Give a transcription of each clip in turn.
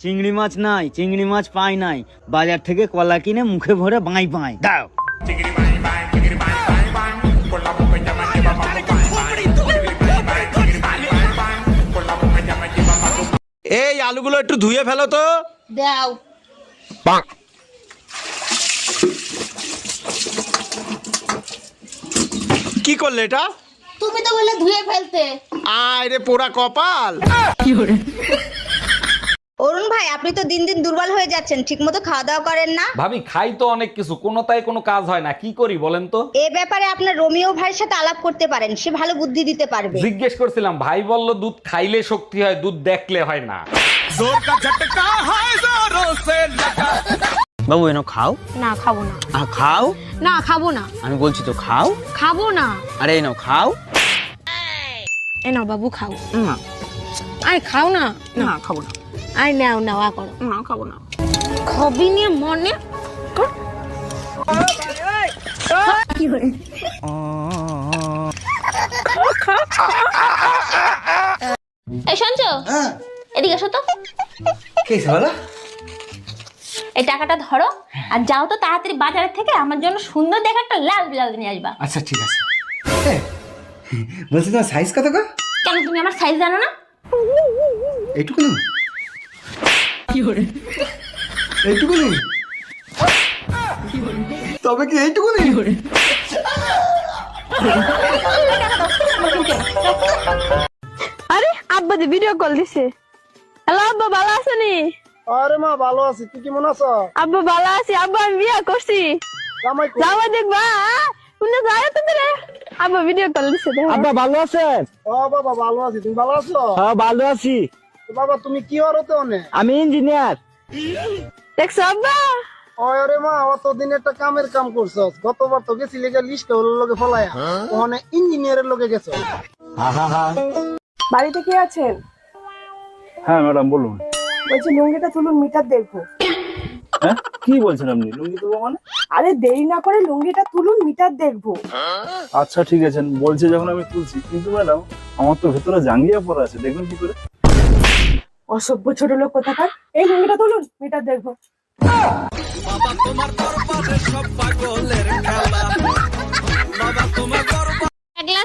চিংড়ি মাছ নাই চিংড়ি মাছ পাই নাই। বাজার থেকে কলা কিনে মুখে ভরে বাঁই বাঁই। দাও। এই আলুগুলো একটু ধুয়ে ফেলো তো। দাও। কি করলে এটা? তুমি তো বলে ধুয়ে ফেলতে। আয় রে পোড়া কপাল। অরুণ ভাই আপনি তো দিন দিন দুর্বল হয়ে যাচ্ছেন ঠিকমতো খাওয়া দাওয়া করেন না। ভাবি খাই তো অনেক কিছু কোনোটাই কোনো কাজ হয় না কি করি বলেন তো? এ ব্যাপারে আপনার রোমিও ভাইয়ের সাথে আলাপ করতে পারেন সে ভালো বুদ্ধি দিতে পারবে। জিজ্ঞেস করছিলাম ভাই বলল দুধ খাইলে শক্তি হয় দুধ দেখলে হয় না। বাবু এনো খাও? না খাব না। আ, খাও? না খাব না। আমি বলছি তো খাও? খাব না। আরে এনো খাও। এ নাও বাবু খাও। না। আরে খাও না। না খাব না। আরে নাও নাও আ করো। না খাব না। খবি নিয়ে মনে কর। এই শুনছো? এদিকে এসো তো। এই টাকাটা ধরো আর যাও তো তাড়াতাড়ি বাজারের থেকে আমার জন্য সুন্দর দেখে একটা লাল ব্লাউজ নিয়ে আসবা। আচ্ছা ঠিক আছে। বলছি তোমার সাইজ কত গো? কেন তুমি আমার সাইজ জানো না? এইটুকুনি এইটুকুনি? তবে কি এইটুকুনি? আরে আব্বা যে ভিডিও কল দিছে। হ্যালো আব্বা ভালো আছেনি? আরে মা ভালো আছি। তুই কেমন আছো? আব্বা ভালো আছি। আব্বা আমি বিয়া করছি। জামাই দেখবা শুনে যায় তো তোরে আব্বা ভিডিও কল দিছে আব্বা ভালো আছেন? ও বাবা ভালো আছি। তুমি ভালো আছো? হ্যাঁ ভালো আছি। বাবা তুমি কি হরতে অনে আমি ইঞ্জিনিয়ার দেখছ আব্বা? আরে মা অতদিন একটা কামের কাম করছ গতবার তো গেছি লেগে লিস্ট হলো লোকে ফলায়া। ওখানে ইঞ্জিনিয়ারের লোকে গেছো। বাড়িতে কে আছেন? হ্যাঁ ম্যাডাম বলুন। বলছি লুঙ্গিটা তুলুন মিটার দেখব হ্যাঁ? কি বলছেন আপনি? লুঙ্গি তুলবো মানে? আরে দেরি না করে লুঙ্গিটা তুলুন মিটার দেখব আচ্ছা ঠিক আছে। বলছে যখন আমি তুলছি। কিন্তু ম্যাডাম আমার তো ভেতরে জাঙ্গিয়া পড়া আছে। দেখবেন কি করে। অসভ্য ছোট লোক কোথাকার? এই লুঙ্গিটা তুলুন মিটার দেখব।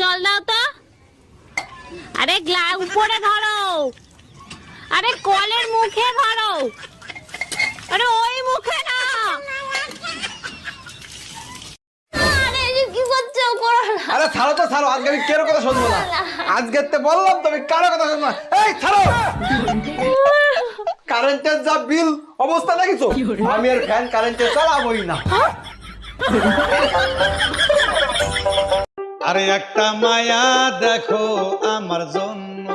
জল দাও তো। আরে গ্লাস উপরে ধরো। আরে কলের মুখে ধরো। আরে ওই মুখে না আরে ছাড়ো তো ছাড়ো। আজকে আমি কেরো কথা শুনব না। আজকে তো বললাম তুমি কারও কথা শুনব না। এই ছাড়ো। কারেন্টের যা বিল অবস্থা দেখিছো? আমি আর ফ্যান কারেন্টে চালাবোই না। আরে একটা মায়া দেখো আমার জন্য।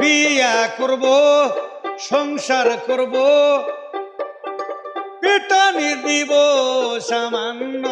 বিয়া করব সংসার করব পেটানি দিব সামান্য।